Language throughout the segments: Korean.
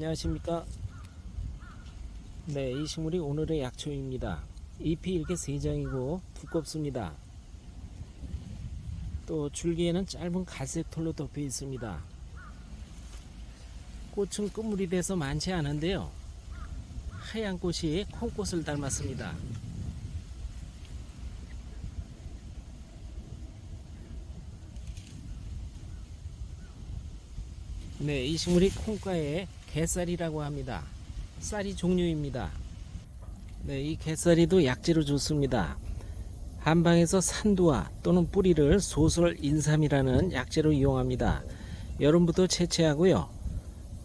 안녕하십니까? 네이 식물이 오늘의 약초입니다. 잎이 이렇게 세 장이고 두껍습니다. 또 줄기에는 짧은 갈색 털로 덮여 있습니다. 꽃은 끝물이 돼서 많지 않은데요. 하얀 꽃이 콩꽃을 닮았습니다. 네, 이 식물이 콩과의 개쌀이라고 합니다. 쌀이 종류입니다. 네, 이 개쌀이도 약재로 좋습니다. 한방에서 산두와 또는 뿌리를 소설 인삼이라는 약재로 이용합니다. 여름부터 채취하고요.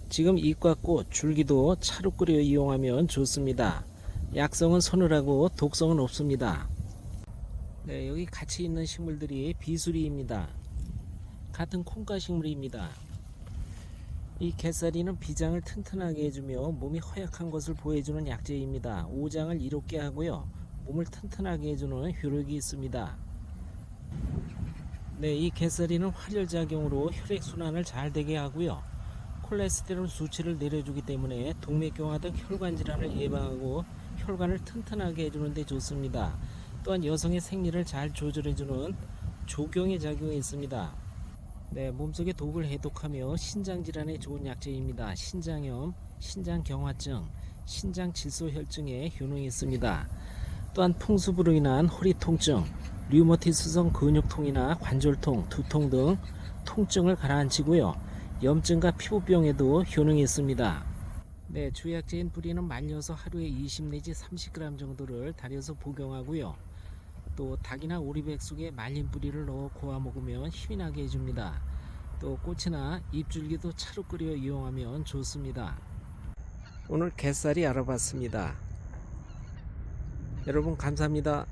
지금 잎과 꽃, 줄기도 차로 끓여 이용하면 좋습니다. 약성은 서늘하고 독성은 없습니다. 네, 여기 같이 있는 식물들이 비수리입니다. 같은 콩과 식물입니다. 이 개쌀이는 비장을 튼튼하게 해주며 몸이 허약한 것을 보여주는 약재입니다. 오장을 이롭게 하고요. 몸을 튼튼하게 해주는 효력이 있습니다. 네, 이 개쌀이는 활혈작용으로 혈액순환을 잘 되게 하고요. 콜레스테롤 수치를 내려주기 때문에 동맥경화 등 혈관 질환을 예방하고 혈관을 튼튼하게 해주는 데 좋습니다. 또한 여성의 생리를 잘 조절해주는 조경의 작용이 있습니다. 네, 몸속의 독을 해독하며 신장 질환에 좋은 약재입니다. 신장염, 신장경화증, 신장 질소혈증에 효능이 있습니다. 또한 풍수부로 인한 허리 통증, 류머티스성 근육통이나 관절통, 두통 등 통증을 가라앉히고요. 염증과 피부병에도 효능이 있습니다. 네, 주약제인 뿌리는 말려서 하루에 20 내지 30g 정도를 달여서 복용하고요. 또 닭이나 오리백숙에 말린 뿌리를 넣어 고아 먹으면 힘이 나게 해줍니다. 또 꽃이나 잎줄기도 차로 끓여 이용하면 좋습니다. 오늘 개쌀이 알아봤습니다. 여러분 감사합니다.